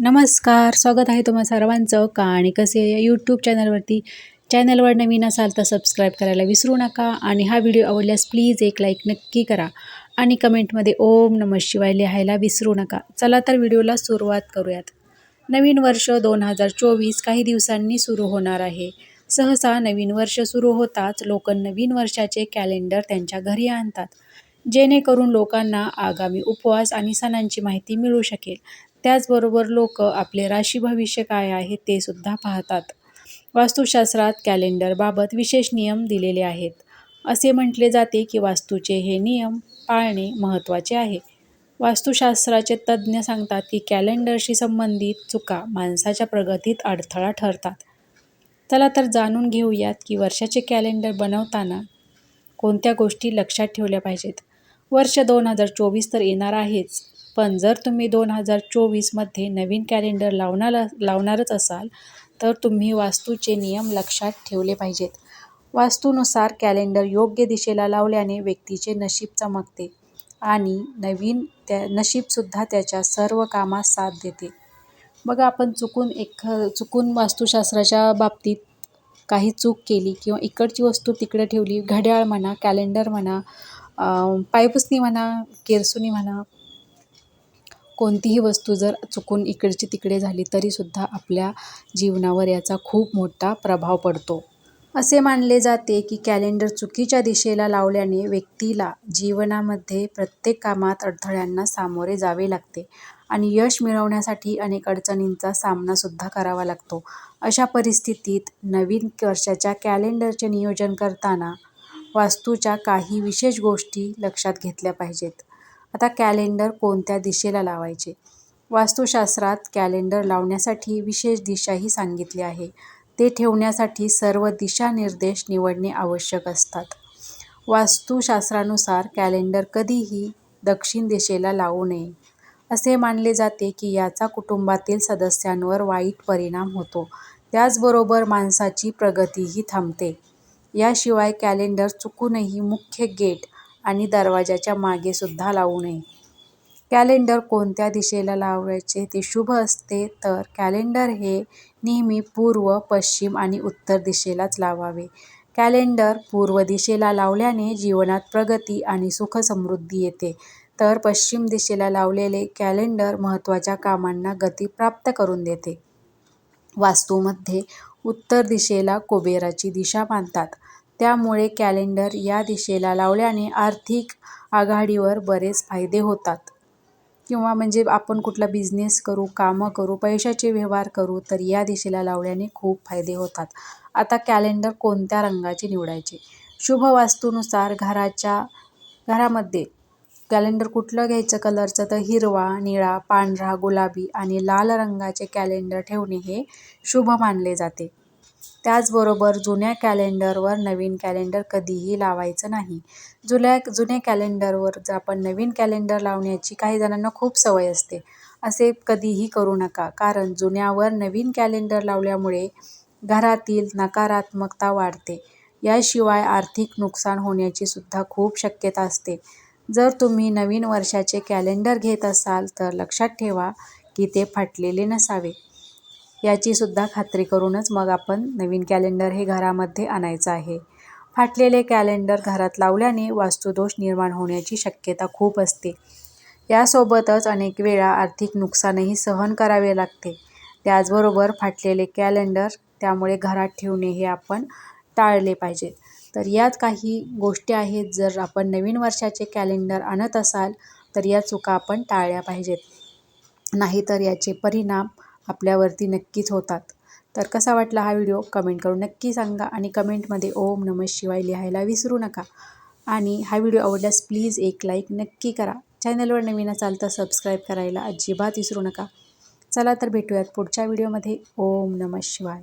नमस्कार स्वागत आहे तुम्हा सर्वांचं का आणि कसे या यूट्यूब चॅनलवरती चॅनलवर नवीन असाल तर सबस्क्राईब करायला विसरू नका आणि हा व्हिडिओ आवडल्यास प्लीज एक लाईक नक्की करा आणि कमेंटमध्ये ओम नम शिवाय लिहायला विसरू नका. चला तर व्हिडिओला सुरुवात करूयात. नवीन वर्ष दोन हजार चोवीस काही दिवसांनी सुरू होणार आहे. सहसा नवीन वर्ष सुरू होताच लोक नवीन वर्षाचे कॅलेंडर त्यांच्या घरी आणतात. जेणेकरून लोकांना आगामी उपवास आणि सणांची माहिती मिळू शकेल. त्याचबरोबर लोक आपले राशी भविष्य काय आहे ते सुद्धा पाहतात. वास्तुशास्त्रात कॅलेंडरबाबत विशेष नियम दिलेले आहेत. असे म्हटले जाते की वास्तूचे हे नियम पाळणे महत्त्वाचे आहे. वास्तुशास्त्राचे तज्ज्ञ सांगतात की कॅलेंडरशी संबंधित चुका माणसाच्या प्रगतीत अडथळा ठरतात. चला तर जाणून घेऊयात की वर्षाचे कॅलेंडर बनवताना कोणत्या गोष्टी लक्षात ठेवल्या पाहिजेत? वर्ष दोन हजार चोवीस तर येणार आहेच. पण जर तुम्ही दोन हजार चोवीसमध्ये नवीन कॅलेंडर लावणार लावणारच असाल तर तुम्ही वास्तूचे नियम लक्षात ठेवले पाहिजेत. वास्तूनुसार कॅलेंडर योग्य दिशेला लावल्याने व्यक्तीचे नशीब चमकते आणि नवीन त्या नशीबसुद्धा त्याच्या सर्व कामास साथ देते. बघा आपण चुकून एक चुकून वास्तुशास्त्राच्या बाबतीत काही चूक केली किंवा इकडची वस्तू तिकडे ठेवली घड्याळ म्हणा कॅलेंडर म्हणा पायपुसणी म्हणा केरसुनी म्हणा कोणतीही वस्तू जर चुकून इकडची तिकडे झाली तरीसुद्धा आपल्या जीवनावर याचा खूप मोठा प्रभाव पडतो. असे मानले जाते की कॅलेंडर चुकीच्या दिशेला लावल्याने व्यक्तीला जीवनामध्ये प्रत्येक कामात अडथळ्यांना सामोरे जावे लागते आणि यश मिळवण्यासाठी अनेक अडचणींचा सामनासुद्धा करावा लागतो. अशा परिस्थितीत नवीन वर्षाच्या कॅलेंडरचे नियोजन करताना वास्तूच्या काही विशेष गोष्टी लक्षात घेतल्या पाहिजेत. आता कॅलेंडर कोणत्या दिशेला लावायचे? वास्तुशास्त्रात कॅलेंडर लावण्यासाठी विशेष दिशाही सांगितली आहे. ते ठेवण्यासाठी सर्व दिशानिर्देश निवडणे आवश्यक असतात. वास्तुशास्त्रानुसार कॅलेंडर कधीही दक्षिण दिशेला लावू नये. असे मानले जाते की याचा कुटुंबातील सदस्यांवर वाईट परिणाम होतो. त्याचबरोबर माणसाची प्रगतीही थांबते. याशिवाय कॅलेंडर चुकूनही मुख्य गेट आणि दरवाजाच्या मागे सुद्धा लावू नये. कॅलेंडर कोणत्या दिशेला लावायचे ते शुभ असते तर कॅलेंडर हे नेहमी पूर्व पश्चिम आणि उत्तर दिशेलाच लावावे. कॅलेंडर पूर्व दिशेला लावल्याने जीवनात प्रगती आणि सुख समृद्धी येते. तर पश्चिम दिशेला लावलेले कॅलेंडर महत्त्वाच्या कामांना गती प्राप्त करून देते. वास्तूमध्ये उत्तर दिशेला कुबेराची दिशा मानतात. त्यामुळे कॅलेंडर या दिशेला लावल्याने आर्थिक आघाडीवर बरेच फायदे होतात. किंवा म्हणजे आपण कुठला बिझनेस करू कामं करू पैशाचे व्यवहार करू तर या दिशेला लावल्याने खूप फायदे होतात. आता कॅलेंडर कोणत्या रंगाचे निवडायचे? शुभ वास्तूनुसार घराच्या घरामध्ये कॅलेंडर कुठलं घ्यायचं कलरचं तर हिरवा निळा पांढरा गुलाबी आणि लाल रंगाचे कॅलेंडर ठेवणे हे शुभ मानले जाते. त्याचबरोबर जुन्या कॅलेंडरवर नवीन कॅलेंडर कधीही लावायचं नाही. जुन्या जुन्या कॅलेंडरवर जर आपण नवीन कॅलेंडर लावण्याची काही जणांना खूप सवय असते. असे कधीही करू नका. कारण जुन्यावर नवीन कॅलेंडर लावल्यामुळे घरातील नकारात्मकता वाढते. याशिवाय आर्थिक नुकसान होण्याची सुद्धा खूप शक्यता असते. जर तुम्ही नवीन वर्षाचे कॅलेंडर घेत असाल तर लक्षात ठेवा की ते फाटलेले नसावे. याचीसुद्धा खात्री करूनच मग आपण नवीन कॅलेंडर हे घरामध्ये आणायचं आहे. फाटलेले कॅलेंडर घरात लावल्याने वास्तुदोष निर्माण होण्याची शक्यता खूप असते. यासोबतच अनेक वेळा आर्थिक नुकसानही सहन करावे लागते. त्याचबरोबर फाटलेले कॅलेंडर त्यामुळे घरात ठेवणे हे आपण टाळले पाहिजे. तर यात काही गोष्टी आहेत जर आपण नवीन वर्षाचे कॅलेंडर आणत असाल तर या चुका आपण टाळल्या पाहिजेत. नाहीतर याचे परिणाम आपल्यावरती नक्कीच होतात. तर कसा वाटला हा व्हिडिओ? कमेंट करून नक्की सांगा आणि कमेंटमध्ये ओम नमः शिवाय लिहायला विसरू नका. आणि हा व्हिडिओ आवडल्यास प्लीज एक लाईक नक्की करा. चॅनलवर नवीन असाल तर सबस्क्राईब करायला अजिबात विसरू नका. चला तर भेटूयात पुढच्या व्हिडिओमध्ये. ओम नमः शिवाय.